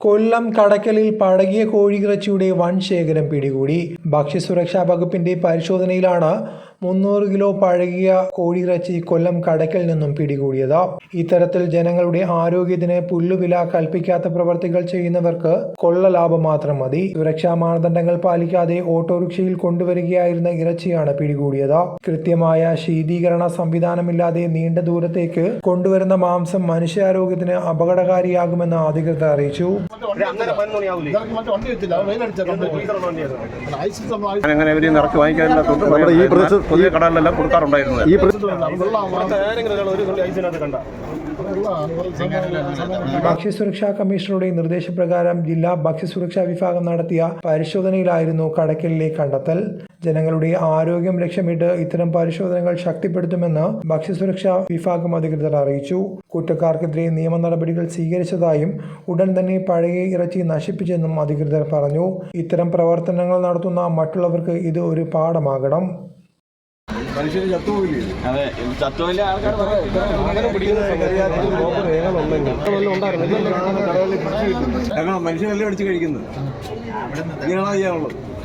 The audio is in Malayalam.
കൊല്ലം കടക്കലിൽ പഴകിയ കോഴിയിറച്ചിയുടെ വൻ ശേഖരം പിടികൂടി. ഭക്ഷ്യസുരക്ഷാ വകുപ്പിന്റെ പരിശോധനയിലാണ് മുന്നൂറ് കിലോ പഴകിയ കോഴിയിറച്ചി കൊല്ലം കടക്കൽ നിന്നും പിടികൂടിയത്. ഇത്തരത്തിൽ ജനങ്ങളുടെ ആരോഗ്യത്തിന് പുല്ലുവില കൽപ്പിക്കാത്ത പ്രവർത്തികൾ ചെയ്യുന്നവർക്ക് കൊള്ള ലാഭം മാത്രം മതി. സുരക്ഷാ മാനദണ്ഡങ്ങൾ പാലിക്കാതെ ഓട്ടോറിക്ഷയിൽ കൊണ്ടുവരികയായിരുന്ന ഇറച്ചിയാണ് പിടികൂടിയത്. കൃത്യമായ ശീതീകരണ സംവിധാനമില്ലാതെ നീണ്ട ദൂരത്തേക്ക് കൊണ്ടുവരുന്ന മാംസം മനുഷ്യാരോഗ്യത്തിന് അപകടകാരിയാകുമെന്ന് അധികൃതർ അറിയിച്ചു. അങ്ങനെ ഇവർ നിറച്ച് വാങ്ങിക്കാനില്ലാത്തതുകൊണ്ട് നമ്മുടെ ഈ പ്രദേശത്ത് പുതിയ കടകളിലെല്ലാം കൊടുക്കാറുണ്ടായിരുന്നു. ഈ ഭക്ഷ്യസുരക്ഷാ കമ്മീഷണറുടെ നിർദ്ദേശപ്രകാരം ജില്ലാ ഭക്ഷ്യസുരക്ഷാ വിഭാഗം നടത്തിയ പരിശോധനയിലായിരുന്നു കടക്കലിലെ കണ്ടെത്തൽ. ജനങ്ങളുടെ ആരോഗ്യം ലക്ഷ്യമിട്ട് ഇത്തരം പരിശോധനകൾ ശക്തിപ്പെടുത്തുമെന്ന് ഭക്ഷ്യസുരക്ഷാ വിഭാഗം അധികൃതർ അറിയിച്ചു. കുറ്റക്കാർക്കെതിരെ നിയമ നടപടികൾ സ്വീകരിച്ചതായും ഉടൻ തന്നെ പഴയ ഇറച്ചി നശിപ്പിച്ചെന്നും അധികൃതർ പറഞ്ഞു. ഇത്തരം പ്രവർത്തനങ്ങൾ നടത്തുന്ന മറ്റുള്ളവർക്ക് ഇത് ഒരു പാഠമാകണം. അതെ ആൾക്കാർ ഞങ്ങൾ മനുഷ്യരെല്ലാം അടിച്ച് കഴിക്കുന്നത്? ഇങ്ങനെയാണ് ചെയ്യാനുള്ളത്?